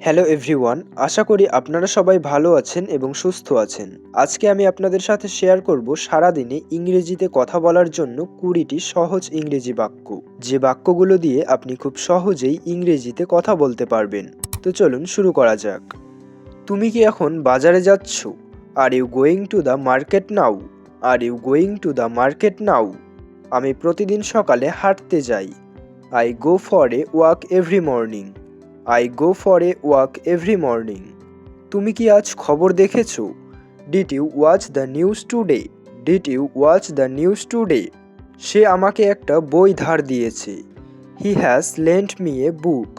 Hello everyone আশা করি আপনারা সবাই ভালো আছেন এবং সুস্থ আছেন। আজকে আমি আপনাদের সাথে শেয়ার করব সারাদিনে ইংরেজিতে কথা বলার জন্য কুড়িটি সহজ ইংরেজি বাক্য। যে বাক্যগুলো দিয়ে আপনি খুব সহজেই ইংরেজিতে কথা বলতে পারবেন। তো চলুন শুরু করা যাক। তুমি কি এখন বাজারে যাচ্ছ? Are you going to the market now are you going to the market now আমি প্রতিদিন সকালে হাঁটতে যাই। I go for a walk every morning I go for a walk every morning তুমি কি আজ খবর দেখেছ? Did you watch the news today did you watch the news today সে আমাকে একটা বই ধার দিয়েছে। He has lent me a book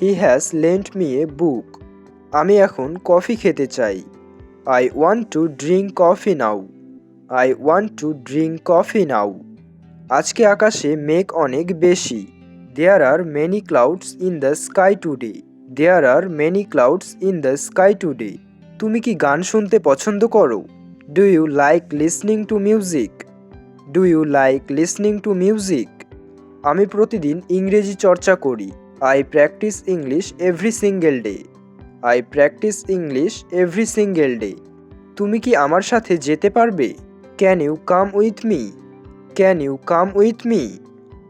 he has lent me a book আমি এখন কফি খেতে চাই। I want to drink coffee now I want to drink coffee now আজকে আকাশে মেঘ অনেক বেশি। There are many clouds in the sky today there are many clouds in the sky today তুমি কি গান শুনতে পছন্দ করো? Do you like listening to music do you like listening to music আমি প্রতিদিন ইংরেজি চর্চা করি। I practise English every single day I practise English every single day তুমি কি আমার সাথে যেতে পারবে? Can you come with me can you come with me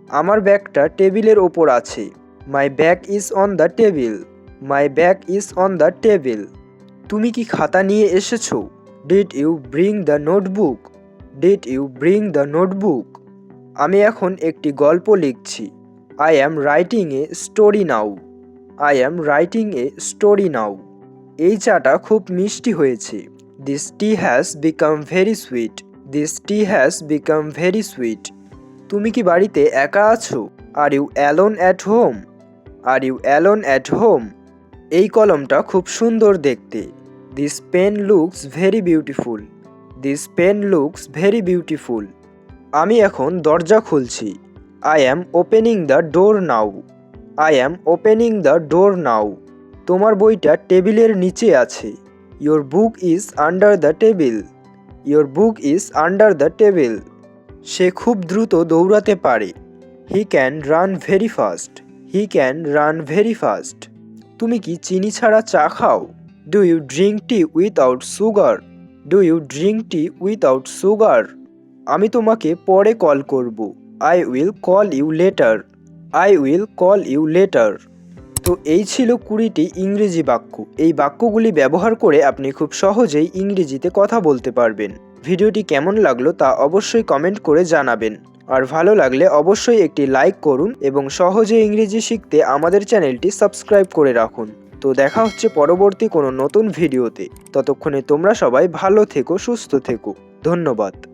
আমার ব্যাগটা টেবিলের ওপর আছে। My bag is on the table my bag is on the table তুমি কি খাতা নিয়ে এসেছ? Did you bring the notebook did you bring the notebook আমি এখন একটি গল্প লিখছি। I am writing a story now I am writing a story now এই চাটা খুব মিষ্টি হয়েছে। This tea has become very sweet this tea has become very sweet তুমি কি বাড়িতে একা আছো? Are you alone at home are you alone at home এই কলমটা খুব সুন্দর দেখতে। This pen looks very beautiful this pen looks very beautiful আমি এখন দরজা খুলছি। I am opening the door now I am opening the door now তোমার বইটা টেবিলের নিচে আছে। Your book is under the table your book is under the table সে খুব দ্রুত দৌড়াতে পারে। He can run very fast he can run very fast তুমি কি চিনি ছাড়া চা খাও? Do you drink tea without sugar do you drink tea without sugar আমি তোমাকে পরে কল করব। I will call you later I will call you later তো এই ছিল কুড়িটি ইংরেজি বাক্য। এই বাক্যগুলি ব্যবহার করে আপনি খুব সহজেই ইংরেজিতে কথা বলতে পারবেন। ভিডিওটি কেমন লাগল তা অবশ্যই কমেন্ট করে জানাবেন। আর ভালো লাগলে অবশ্যই একটি লাইক করুন এবং সহজে ইংরেজি শিখতে আমাদের চ্যানেলটি সাবস্ক্রাইব করে রাখুন। তো দেখা হচ্ছে পরবর্তী কোনো নতুন ভিডিওতে। ততক্ষণে তোমরা সবাই ভালো থেকো, সুস্থ থেকো। ধন্যবাদ।